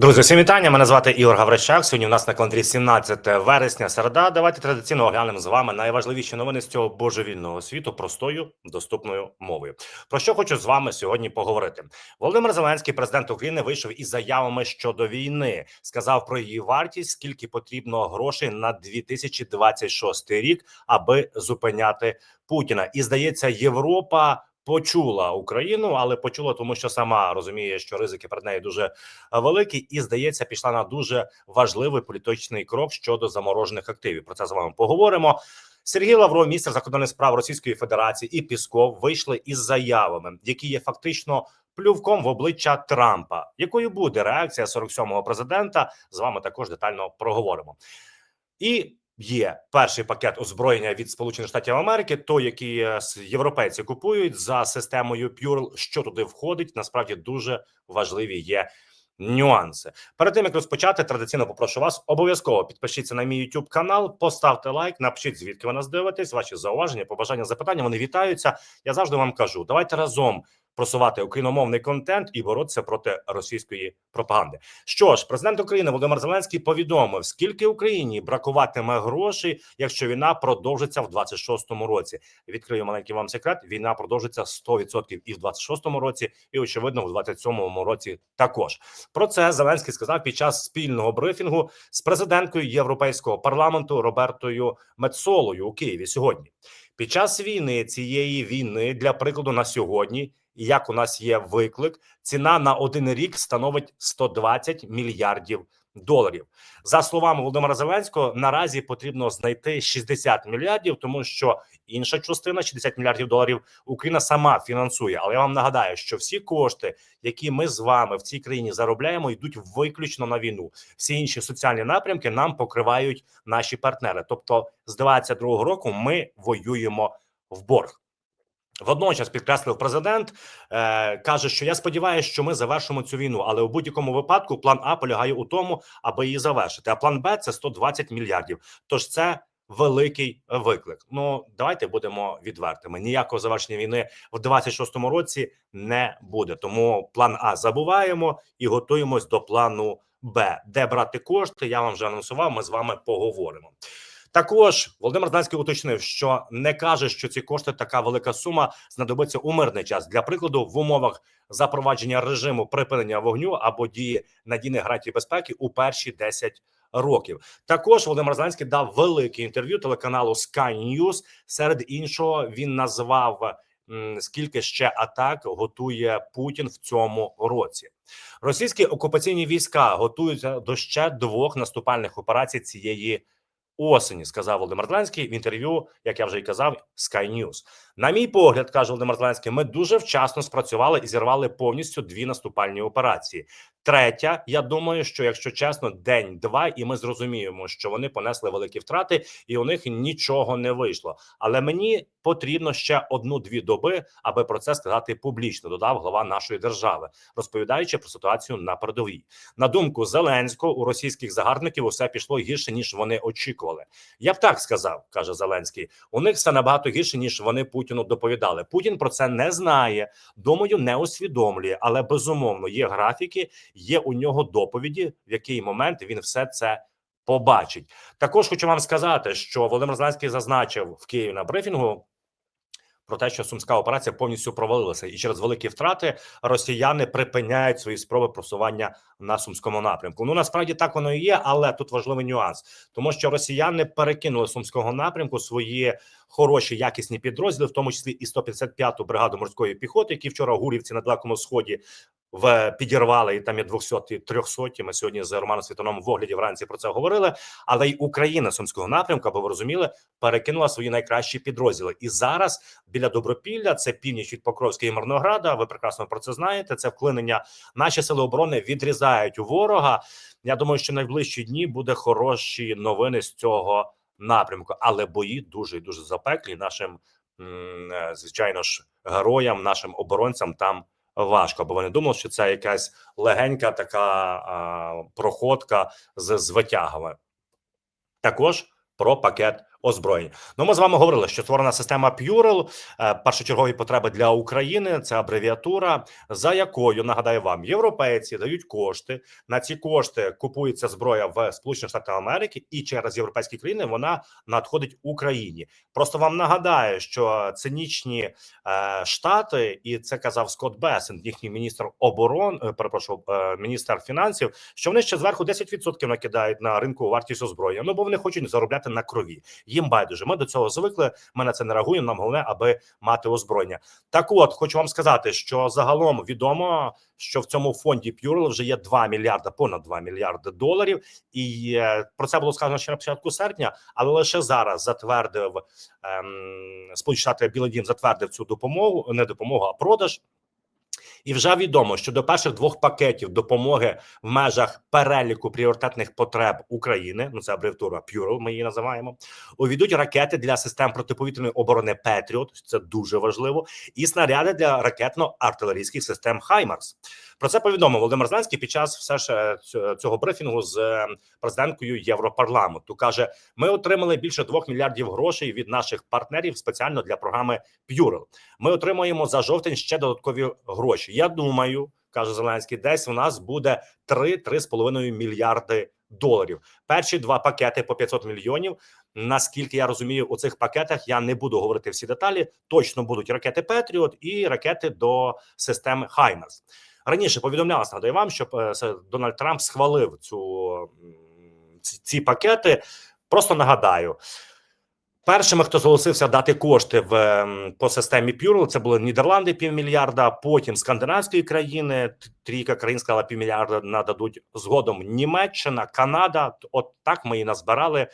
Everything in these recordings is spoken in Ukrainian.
Друзі, всім вітання. Мене звати Ігор Гаврищак. Сьогодні у нас на календарі 17 вересня. Середа. Давайте традиційно оглянемо з вами найважливіші новини з цього божевільного світу простою доступною мовою. Про що хочу з вами сьогодні поговорити? Володимир Зеленський, президент України, вийшов із заявами щодо війни. Сказав про її вартість, скільки потрібно грошей на 2026 рік, аби зупиняти Путіна. І здається, Європа. Почула Україну, але почула, тому що сама розуміє, що ризики перед нею дуже великі, і здається, пішла на дуже важливий політичний крок щодо заморожених активів. Про це з вами поговоримо. Сергій Лавров, міністр закордонних справ Російської Федерації, і Пісков вийшли із заявами, які є фактично плювком в обличчя Трампа. Якою буде реакція 47-го президента? З вами також детально проговоримо. І Є перший пакет озброєння від Сполучених Штатів Америки, той, який е, європейці купують за системою Purl. Що туди входить, насправді дуже важливі є нюанси. Перед тим як розпочати, традиційно попрошу вас обов'язково підпишіться на мій YouTube канал, поставте лайк, напишіть звідки ви нас дивитесь. Ваші зауваження, побажання, запитання. Вони вітаються. Я завжди вам кажу: давайте разом просувати україномовний контент і боротися проти російської пропаганди. Що ж, президент України Володимир Зеленський повідомив, скільки Україні бракуватиме грошей, якщо війна продовжиться в 26-му році. Відкрию маленький вам секрет: війна продовжиться 100% і в 26-му році, і очевидно, в 27-му році також. Про це Зеленський сказав під час спільного брифінгу з президенткою Європейського парламенту Робертою Мецолою у Києві сьогодні. Під час війни цієї війни, для прикладу, на сьогодні, як у нас є виклик, ціна на один рік становить 120 мільярдів доларів. За словами Володимира Зеленського, наразі потрібно знайти 60 мільярдів, тому що інша частина 60 мільярдів доларів Україна сама фінансує. Але я вам нагадаю, що всі кошти, які ми з вами в цій країні заробляємо, йдуть виключно на війну. Всі інші соціальні напрямки нам покривають наші партнери. Тобто, з 22-го року ми воюємо в борг. Водночас підкреслив президент, е, каже, що я сподіваюся, що ми завершимо цю війну, але у будь-якому випадку план А полягає у тому, аби її завершити. А план Б це 120 мільярдів. Тож це великий виклик. Ну давайте будемо відвертими. Ніякого завершення війни в 26-му році не буде. Тому план А забуваємо і готуємось до плану Б, де брати кошти. Я вам вже анонсував. Ми з вами поговоримо. Також Володимир Зеленський уточнив, що не каже, що ці кошти така велика сума знадобиться у мирний час. Для прикладу, в умовах запровадження режиму припинення вогню або дії надійних гарантій безпеки у перші 10 років. Також Володимир Зеленський дав велике інтерв'ю телеканалу Sky News. Серед іншого він назвав скільки ще атак готує Путін в цьому році. Російські окупаційні війська готуються до ще двох наступальних операцій цієї осені, сказав Володимир Зеленський в інтерв'ю, як я вже й казав, Sky News. На мій погляд, каже Володимир Зеленський, ми дуже вчасно спрацювали і зірвали повністю дві наступальні операції. Третя, я думаю, що якщо чесно, день-два, і ми зрозуміємо, що вони понесли великі втрати, і у них нічого не вийшло. Але мені потрібно ще одну-дві доби, аби про це сказати публічно. Додав глава нашої держави, розповідаючи про ситуацію на передовій. На думку Зеленського, у російських загарбників усе пішло гірше ніж вони очікували. Я б так сказав, каже Зеленський. У них все набагато гірше ніж вони Путіну доповідали. Путін про це не знає. Думаю, не усвідомлює, але безумовно є графіки, є у нього доповіді, в який момент він все це. Побачить також. Хочу вам сказати, що Володимир Зеленський зазначив в Києві на брифінгу про те, що сумська операція повністю провалилася, і через великі втрати росіяни припиняють свої спроби просування на сумському напрямку. Ну насправді так воно і є, але тут важливий нюанс, тому що росіяни перекинули сумського напрямку свої хороші якісні підрозділи, в тому числі і 155-ту бригаду морської піхоти, які вчора Гурівці на далекому сході в підірвали, і там є 200 300 Ми сьогодні з Романом Світоном в огляді вранці про це говорили. Але й Україна сумського напрямку, аби ви розуміли, перекинула свої найкращі підрозділи. І зараз біля Добропілля, це північ від Покровська і Мирнограда. Ви прекрасно про це знаєте. Це вклинення. Наші сили оборони відрізають у ворога. Я думаю, що найближчі дні буде хороші новини з цього напрямку, але бої дуже дуже запеклі. Нашим е, звичайно ж героям, нашим оборонцям там важко, бо вони думали, що це якась легенька така а, проходка з, з витягами. Також про пакет озброєнь. Ну, ми з вами говорили, що створена система П'юрел першочергові потреби для України. Це абревіатура, за якою нагадаю вам, європейці дають кошти. На ці кошти купується зброя в Сполучених Штатах Америки, і через європейські країни вона надходить Україні. Просто вам нагадаю, що цинічні е, штати, і це казав Скотт Бесен, їхній міністр оборон, е, перепрошую, е, міністр фінансів, що вони ще зверху 10% накидають на ринку вартість озброєння. Ну бо вони хочуть заробляти на крові. Їм байдуже. Ми до цього звикли. Ми на це не реагуємо. Нам головне, аби мати озброєння. Так, от хочу вам сказати, що загалом відомо, що в цьому фонді П'юрл вже є 2 мільярда, понад 2 мільярди доларів, і е, про це було сказано ще на початку серпня, але лише зараз затвердив ем, Штати Білий Дім затвердив цю допомогу, не допомогу, а продаж. І вже відомо, що до перших двох пакетів допомоги в межах переліку пріоритетних потреб України, ну це абревіатура Purel, ми її називаємо, увійдуть ракети для систем протиповітряної оборони Петріот, це дуже важливо, і снаряди для ракетно-артилерійських систем Хаймарс. Про це повідомив Володимир Зеленський під час все ж е, цього брифінгу з е, президенткою Європарламенту. каже: ми отримали більше двох мільярдів грошей від наших партнерів спеціально для програми Purel. Ми отримуємо за жовтень ще додаткові гроші. Я думаю, каже Зеленський, десь у нас буде 3-3,5 мільярди доларів. Перші два пакети по 500 мільйонів. Наскільки я розумію, у цих пакетах я не буду говорити всі деталі. Точно будуть ракети Петріот і ракети до системи Хаймерс. Раніше повідомлялося, нагадаю вам, що е, Дональд Трамп схвалив цю ці, ці пакети. Просто нагадаю. Першими, хто зголосився дати кошти в ем, по системі Пюрл, це були Нідерланди півмільярда. Потім скандинавські країни, трійка країн сказала півмільярда нададуть згодом Німеччина, Канада. От так ми і назбирали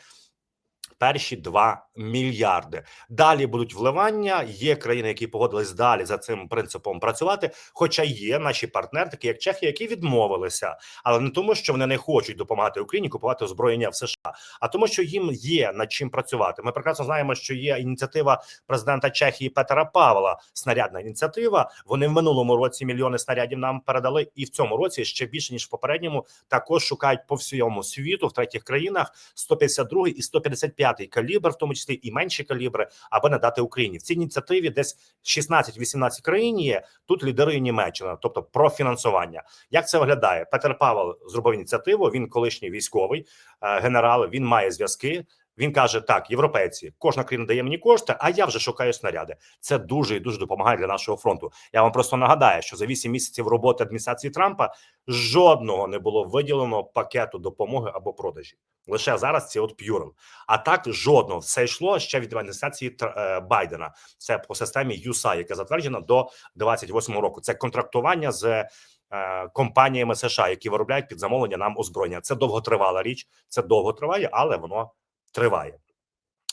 перші 2 мільярди. Далі будуть вливання. Є країни, які погодились далі за цим принципом працювати. Хоча є наші партнери, такі як Чехія, які відмовилися, але не тому, що вони не хочуть допомагати Україні купувати озброєння в США, а тому, що їм є над чим працювати. Ми прекрасно знаємо, що є ініціатива президента Чехії Петера Павла. Снарядна ініціатива. Вони в минулому році мільйони снарядів нам передали, і в цьому році ще більше ніж в попередньому. Також шукають по всьому світу в третіх країнах 152 і 155 калібр, в тому числі і менші калібри, аби надати Україні. В цій ініціативі десь 16-18 країн є. Тут Лідери Німеччина, тобто про фінансування. Як це виглядає? Петер Павел зробив ініціативу. Він колишній військовий е, генерал. Він має зв'язки. Він каже: так, європейці, кожна країна дає мені кошти, а я вже шукаю снаряди. Це дуже і дуже допомагає для нашого фронту. Я вам просто нагадаю, що за 8 місяців роботи адміністрації Трампа жодного не було виділено пакету допомоги або продажі. Лише зараз ці от П'юрел. А так жодного все йшло ще від адміністрації Тр- е, Байдена. Це по системі ЮСА, яка затверджена до 28 року. Це контрактування з е, компаніями США, які виробляють під замовлення нам озброєння. Це довготривала річ, це довго триває, але воно триває.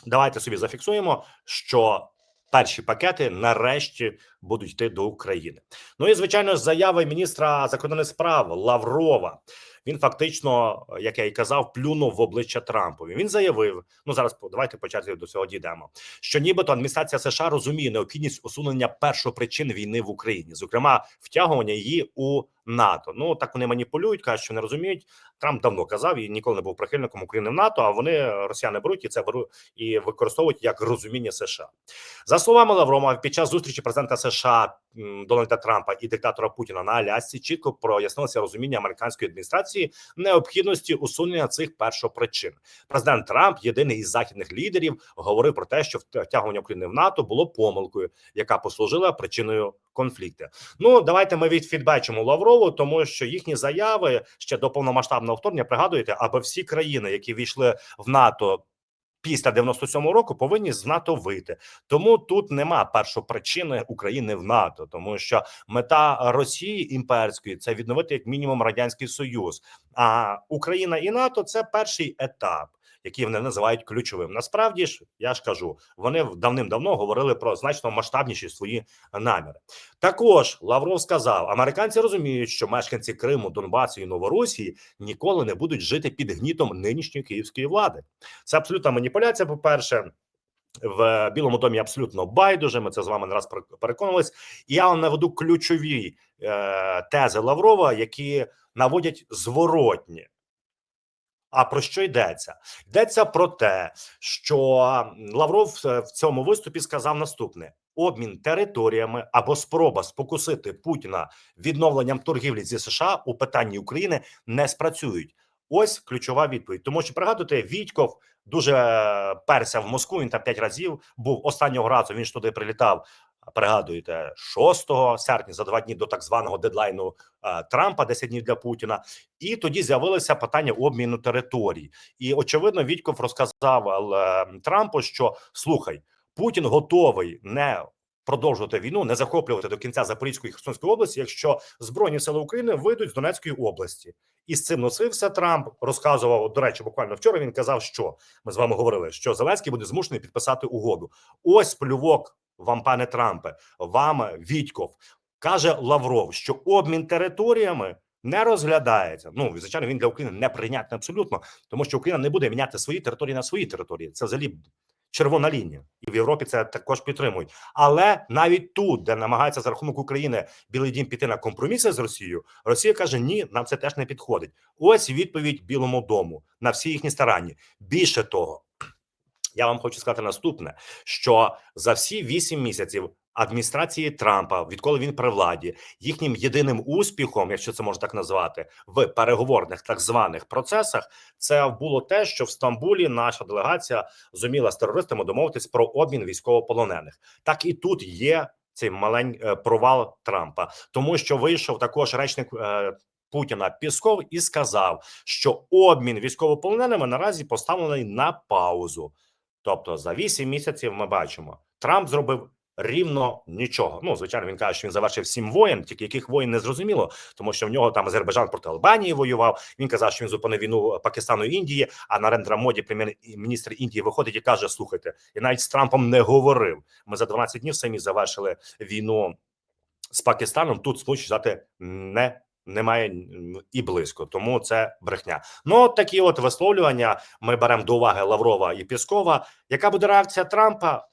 Давайте собі зафіксуємо, що перші пакети нарешті будуть йти до України. Ну і звичайно, заяви міністра закордонних справ Лаврова. Він фактично, як я і казав, плюнув в обличчя Трампові. Він заявив: ну зараз давайте по черзі до цього дійдемо. Що нібито адміністрація США розуміє необхідність усунення першопричин війни в Україні, зокрема втягування її у НАТО. Ну так вони маніпулюють, кажуть, що не розуміють. Трамп давно казав і ніколи не був прихильником України в НАТО. А вони росіяни беруть і це беруть і використовують як розуміння США. За словами Лаврова, під час зустрічі президента США м, Дональда Трампа і диктатора Путіна на Алясці чітко прояснилося розуміння американської адміністрації необхідності усунення цих першопричин. Президент Трамп, єдиний із західних лідерів, говорив про те, що втягування України в НАТО було помилкою, яка послужила причиною конфлікту. Ну давайте ми відфідбачимо Лаврову, тому що їхні заяви ще до повномасштабного вторгнення пригадуєте, аби всі країни, які війшли в НАТО. Після 97-го року повинні з НАТО вийти, тому тут нема першопричини України в НАТО, тому що мета Росії імперської це відновити як мінімум радянський союз. А Україна і НАТО це перший етап, який вони називають ключовим. Насправді ж я ж кажу, вони давним-давно говорили про значно масштабніші свої наміри. Також Лавров сказав: американці розуміють, що мешканці Криму, Донбасу і Новоросії ніколи не будуть жити під гнітом нинішньої київської влади. Це абсолютна маніпуляція. По перше. В Білому домі абсолютно байдуже. Ми це з вами не раз пере- переконувались. І я вам наведу ключові е, тези Лаврова, які наводять зворотні. А про що йдеться? Йдеться про те, що Лавров е, в цьому виступі сказав наступне: обмін територіями або спроба спокусити Путіна відновленням торгівлі зі США у питанні України не спрацюють. Ось ключова відповідь. Тому що пригадуєте, Вітьков дуже перся в Москву. Він там п'ять разів був останнього разу. Він ж туди прилітав. Пригадуєте, 6 серпня за два дні до так званого дедлайну е, Трампа, 10 днів для Путіна, і тоді з'явилося питання обміну територій. І очевидно, Вітьков розказав е, Трампу, що слухай, Путін готовий не продовжувати війну, не захоплювати до кінця Запорізької і Херсонської області, якщо збройні сили України вийдуть з Донецької області. І з цим носився Трамп. Розказував до речі, буквально вчора. Він казав, що ми з вами говорили, що Зеленський буде змушений підписати угоду. Ось плювок вам, пане Трампе, вам Вітьков каже Лавров, що обмін територіями. Не розглядається. Ну звичайно, він для України не прийнятний абсолютно, тому що Україна не буде міняти свої території на свої території. Це взагалі червона лінія, і в Європі це також підтримують. Але навіть тут, де намагається за рахунок України Білий Дім піти на компроміси з Росією, Росія каже: Ні, нам це теж не підходить. Ось відповідь Білому дому на всі їхні старання. Більше того, я вам хочу сказати наступне: що за всі вісім місяців. Адміністрації Трампа, відколи він при владі, їхнім єдиним успіхом, якщо це можна так назвати, в переговорних так званих процесах, це було те, що в Стамбулі наша делегація зуміла з терористами домовитись про обмін військовополонених. Так і тут є цей маленький провал Трампа, тому що вийшов також речник. Е, Путіна Пісков і сказав, що обмін військовополоненими наразі поставлений на паузу. Тобто, за 8 місяців ми бачимо, Трамп зробив рівно нічого. Ну звичайно, він каже, що він завершив сім воєн, тільки яких воїн не зрозуміло, тому що в нього там Азербайджан проти Албанії воював. Він казав, що він зупинив війну Пакистану і Індії. А на рендрамоді прем'єр-міністр Індії, виходить і каже: Слухайте, я навіть з Трампом не говорив. Ми за 12 днів самі завершили війну з Пакистаном. Тут Сполучені Штати не немає і близько, тому це брехня. Ну от такі от висловлювання ми беремо до уваги Лаврова і Піскова. Яка буде реакція Трампа?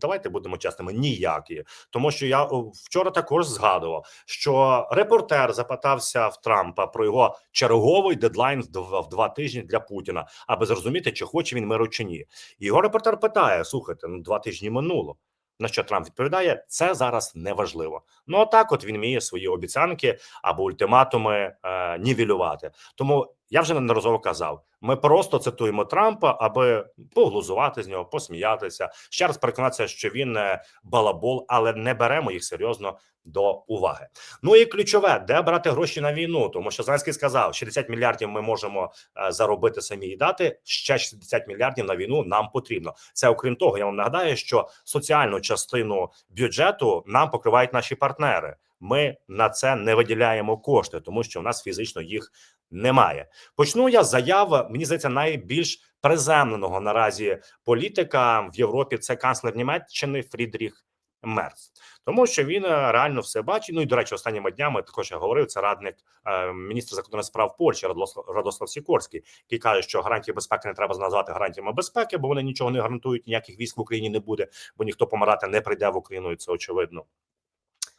Давайте будемо чесними. Ніякі, тому що я вчора також згадував, що репортер запитався в Трампа про його черговий дедлайн в два тижні для Путіна, аби зрозуміти, чи хоче він миру чи ні. І Його репортер питає: слухайте, ну два тижні минуло. На що Трамп відповідає, це зараз не важливо. Ну так, от він вміє свої обіцянки або ультиматуми е, нівелювати. Тому я вже неодноразово казав: ми просто цитуємо Трампа, аби поглузувати з нього, посміятися. Ще раз переконатися, що він балабол, але не беремо їх серйозно до уваги. Ну і ключове, де брати гроші на війну, тому що Зеленський сказав, 60 мільярдів ми можемо е, заробити самі і дати. Ще 60 мільярдів на війну нам потрібно. Це окрім того, я вам нагадаю, що соціальну частину бюджету нам покривають наші партнери. Ми на це не виділяємо кошти, тому що в нас фізично їх немає. Почну я з заяви. Мені здається, найбільш приземленого наразі політика в Європі. Це канцлер Німеччини Фрідріх Мерц, тому що він е, реально все бачить. Ну і до речі, останніми днями також я говорив. Це радник е, міністра закордонних справ Польщі Радослав, Радослав Сікорський, який каже, що гарантії безпеки не треба назвати гарантіями безпеки, бо вони нічого не гарантують. Ніяких військ в Україні не буде, бо ніхто помирати не прийде в Україну, і це очевидно.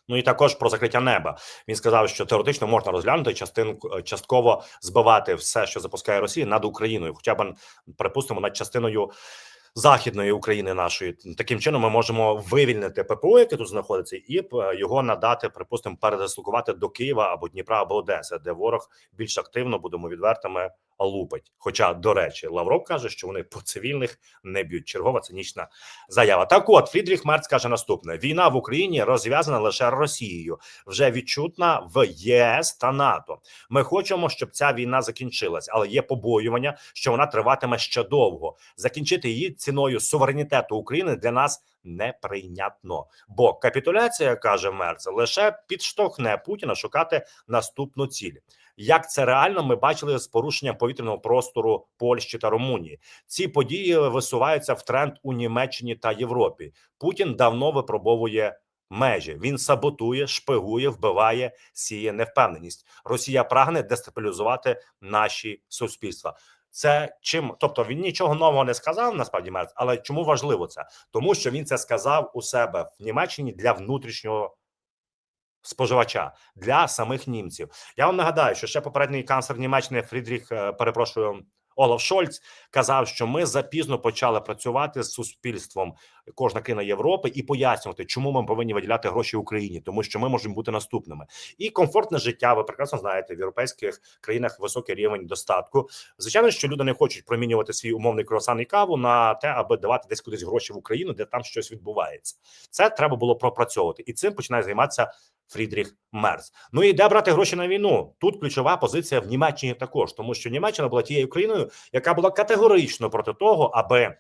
Ну і також про закриття неба він сказав, що теоретично можна розглянути частинку е, частково збивати все, що запускає Росія над Україною, хоча б припустимо над частиною західної України нашої. Таким чином ми можемо вивільнити ППО, яке тут знаходиться, і е, його надати, припустимо, передислокувати до Києва або Дніпра або Одеси, де ворог більш активно будемо відвертими лупить. Хоча, до речі, Лавров каже, що вони по цивільних не б'ють. Чергова цинічна заява. Так, от Фрідріх Мерц каже наступне: війна в Україні розв'язана лише Росією, вже відчутна в ЄС та НАТО. Ми хочемо, щоб ця війна закінчилась, але є побоювання, що вона триватиме ще довго. Закінчити її ціною суверенітету України для нас неприйнятно. Бо капітуляція каже Мерц, лише підштовхне Путіна шукати наступну ціль. Як це реально ми бачили з порушенням повітряного простору Польщі та Румунії? Ці події висуваються в тренд у Німеччині та Європі. Путін давно випробовує. Межі він саботує, шпигує, вбиває, сіє невпевненість. Росія прагне дестабілізувати наші суспільства. Це чим, тобто він нічого нового не сказав, насправді Мерц, але чому важливо це? Тому що він це сказав у себе в Німеччині для внутрішнього споживача для самих німців. Я вам нагадаю, що ще попередній канцлер Німеччини Фрідріх, е, перепрошую, Олаф Шольц казав, що ми запізно почали працювати з суспільством кожна країна Європи і пояснювати, чому ми повинні виділяти гроші Україні, тому що ми можемо бути наступними. І комфортне життя. Ви прекрасно знаєте, в європейських країнах високий рівень достатку. Звичайно, що люди не хочуть промінювати свій умовний круасан і каву на те, аби давати десь кудись гроші в Україну, де там щось відбувається. Це треба було пропрацьовувати, і цим починає займатися Фрідріх Мерц. Ну і де брати гроші на війну? Тут ключова позиція в Німеччині також, тому що Німеччина була тією країною, яка була категорично проти того, аби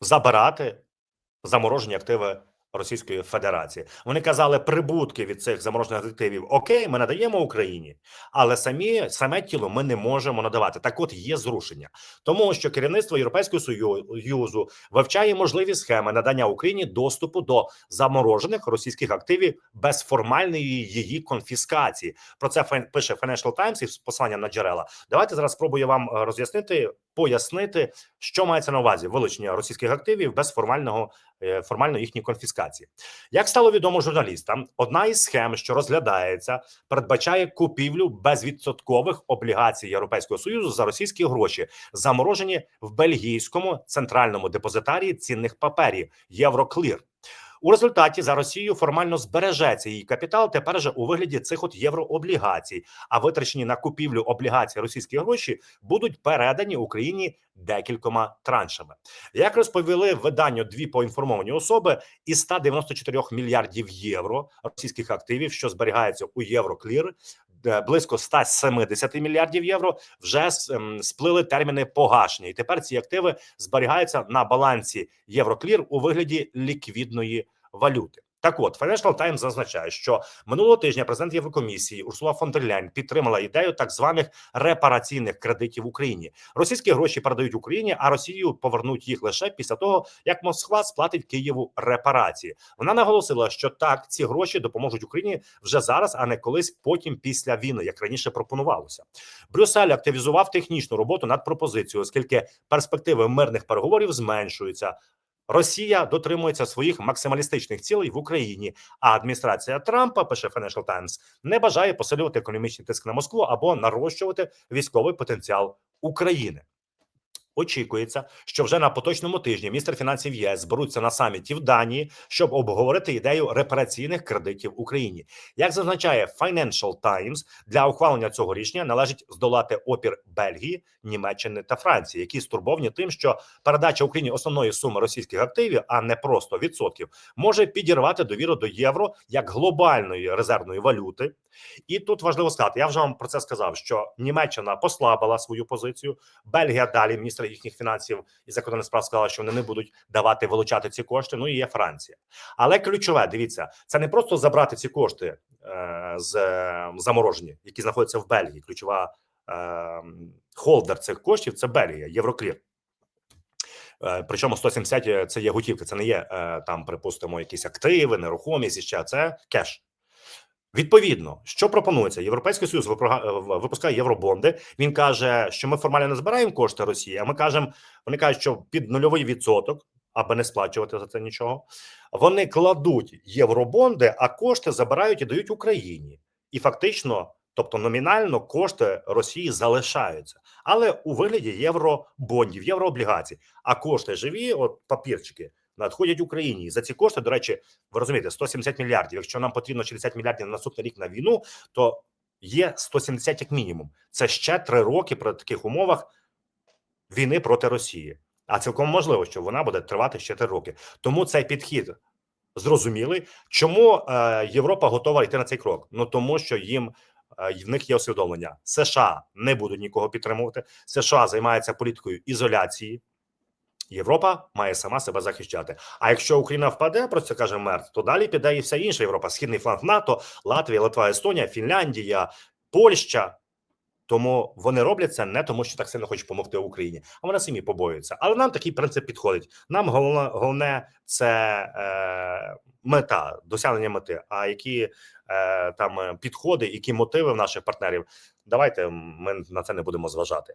забирати заморожені активи Російської Федерації. Вони казали, прибутки від цих заморожених активів окей, ми надаємо Україні, але самі саме тіло ми не можемо надавати. Так, от є зрушення, тому що керівництво Європейського союзу вивчає можливі схеми надання Україні доступу до заморожених російських активів без формальної її конфіскації. Про це пише Financial Times із посиланням на джерела. Давайте зараз спробую вам е, роз'яснити, пояснити, що мається на увазі вилучення російських активів без формального е, їхні конфіскації. Як стало відомо журналістам, одна із схем, що розглядається, передбачає купівлю безвідсоткових облігацій Європейського союзу за російські гроші, заморожені в бельгійському центральному депозитарії цінних паперів Євроклір. У результаті за Росією формально збережеться її капітал тепер же у вигляді цих от єврооблігацій, а витрачені на купівлю облігацій російські гроші будуть передані Україні декількома траншами. Як розповіли виданню дві поінформовані особи, із 194 мільярдів євро російських активів, що зберігаються у Євроклір, близько 170 мільярдів євро вже ем, сплили терміни погашення, і тепер ці активи зберігаються на балансі Євроклір у вигляді ліквідної валюти. Так от Financial Times зазначає, що минулого тижня президент Єврокомісії Урсула фон дер Ляйн підтримала ідею так званих репараційних кредитів в Україні. Російські гроші передають Україні, а Росію повернуть їх лише після того, як Москва сплатить Києву репарації. Вона наголосила, що так ці гроші допоможуть Україні вже зараз, а не колись потім після війни, як раніше пропонувалося. Брюссель активізував технічну роботу над пропозицією, оскільки перспективи мирних переговорів зменшуються. Росія дотримується своїх максималістичних цілей в Україні. А адміністрація Трампа пише Financial Times, не бажає посилювати економічний тиск на Москву або нарощувати військовий потенціал України. Очікується, що вже на поточному тижні міністр фінансів ЄС зберуться на саміті в Данії, щоб обговорити ідею репараційних кредитів Україні. Як зазначає Financial Times, для ухвалення цього рішення належить здолати опір Бельгії, Німеччини та Франції, які стурбовані тим, що передача Україні основної суми російських активів, а не просто відсотків, може підірвати довіру до євро як глобальної резервної валюти. І тут важливо сказати, я вже вам про це сказав, що Німеччина послабила свою позицію. Бельгія далі, міністр їхніх фінансів і закордонних справ сказала, що вони не будуть давати вилучати ці кошти. Ну і є Франція. Але ключове, дивіться, це не просто забрати ці кошти е, з е, заморожені, які знаходяться в Бельгії. Ключова е, холдер цих коштів це Бельгія, Євроклір. Е, Причому 170 – це є готівка, це не є е, там, припустимо, якісь активи, нерухомість і ще це кеш. Відповідно, що пропонується? Європейський союз е, випускає євробонди. Він каже, що ми формально не збираємо кошти Росії. А ми кажемо, вони кажуть, що під нульовий відсоток, аби не сплачувати за це нічого. Вони кладуть євробонди, а кошти забирають і дають Україні. І фактично, тобто номінально, кошти Росії залишаються, але у вигляді євробондів, єврооблігацій. А кошти живі, от папірчики, надходять Україні. І за ці кошти, до речі, ви розумієте, 170 мільярдів. Якщо нам потрібно 60 мільярдів на наступний рік на війну, то є 170 як мінімум. Це ще три роки при таких умовах війни проти Росії. А цілком можливо, що вона буде тривати ще три роки. Тому цей підхід зрозумілий. Чому е, Європа готова йти на цей крок? Ну тому що їм е, в них є усвідомлення. США не будуть нікого підтримувати. США займається політикою ізоляції. Європа має сама себе захищати. А якщо Україна впаде, про це каже Мерт, то далі піде і вся інша Європа, східний фланг НАТО, Латвія, Литва, Естонія, Фінляндія, Польща. Тому вони роблять це не тому, що так сильно хочуть допомогти Україні, а вони самі побоюються. Але нам такий принцип підходить. Нам головне, головне це е, мета, досягнення мети. А які е, там підходи, які мотиви в наших партнерів, давайте ми на це не будемо зважати.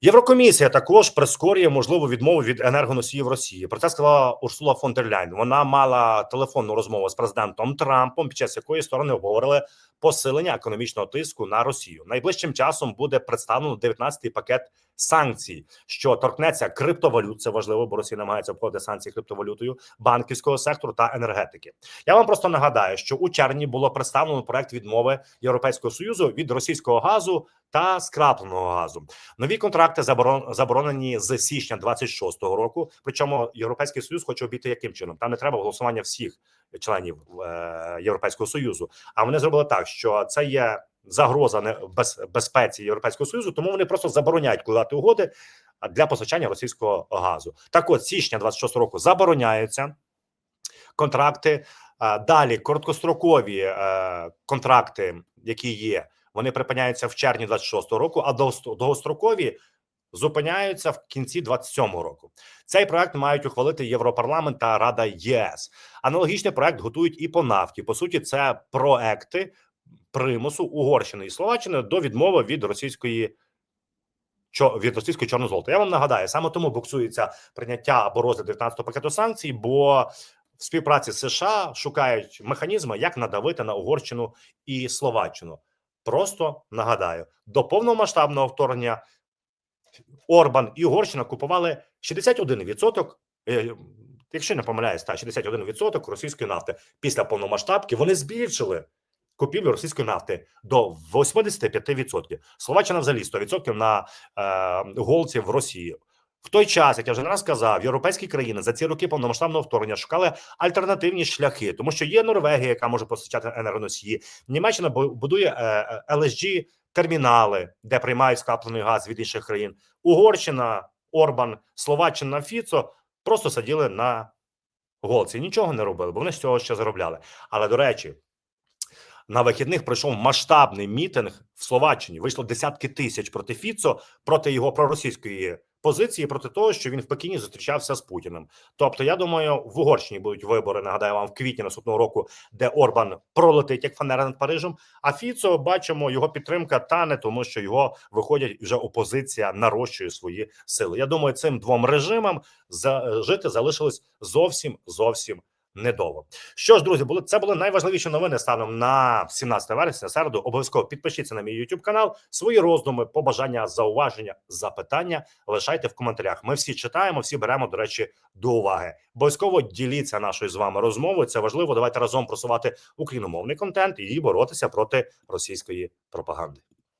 Єврокомісія також прискорює можливу відмову від енергоносіїв Росії. Про це сказала Урсула фон дер Ляйн. Вона мала телефонну розмову з президентом Трампом, під час якої сторони обговорили посилення економічного тиску на Росію. Найближчим часом буде представлено 19-й пакет санкцій, що торкнеться криптовалют. Це важливо, бо Росія намагається обходити санкції криптовалютою, банківського сектору та енергетики. Я вам просто нагадаю, що у червні було представлено проект відмови Європейського союзу від російського газу та скрапленого газу. Нові контракти заборон заборонені з січня 26-го року. Причому європейський союз хоче обійти яким чином? Там не треба голосування всіх членів е, Європейського союзу. А вони зробили так, що це є загроза без, безпеці Європейського союзу, тому вони просто забороняють кладати угоди для постачання російського газу. Так, от січня 26-го року забороняються контракти. Далі короткострокові е, контракти, які є, вони припиняються в червні 26-го року, а довгострокові зупиняються в кінці 27-го року. Цей проект мають ухвалити Європарламент та Рада ЄС. Аналогічний проект готують і по нафті. По суті, це проекти примусу Угорщини і Словаччини до відмови від російської. Від російської чорнозолота. Я вам нагадаю, саме тому буксується прийняття або розгляд 19-го пакету санкцій, бо в співпраці з США шукають механізми, як надавити на Угорщину і Словаччину. Просто нагадаю, до повномасштабного вторгнення Орбан і Угорщина купували 61%, е, якщо не помиляюсь, та 61% російської нафти. Після повномасштабки вони збільшили купівлю російської нафти до 85%. Словаччина взагалі 100% на е, голці в Росії. В той час, як я вже не раз сказав, європейські країни за ці роки повномасштабного вторгнення шукали альтернативні шляхи, тому що є Норвегія, яка може постачати енергоносії. Німеччина будує е, е, LSG термінали, де приймають скраплений газ від інших країн. Угорщина, Орбан, Словаччина, Фіцо просто сиділи на голці, нічого не робили, бо вони з цього ще заробляли. Але до речі, на вихідних пройшов масштабний мітинг в Словаччині. Вийшло десятки тисяч проти Фіцо, проти його проросійської позиції, проти того, що він в Пекіні зустрічався з Путіним. Тобто, я думаю, в Угорщині будуть вибори. Нагадаю вам в квітні наступного року, де Орбан пролетить як фанера над Парижем. А Фіцо бачимо, його підтримка тане, тому що його виходять вже опозиція нарощує свої сили. Я думаю, цим двом режимам жити залишилось зовсім зовсім недовго. Що ж, друзі, були це були найважливіші новини станом на 17 вересня. Середу обов'язково підпишіться на мій YouTube канал. Свої роздуми, побажання, зауваження, запитання лишайте в коментарях. Ми всі читаємо, всі беремо до речі до уваги. Обов'язково діліться нашою з вами розмовою. Це важливо. Давайте разом просувати україномовний контент і боротися проти російської пропаганди.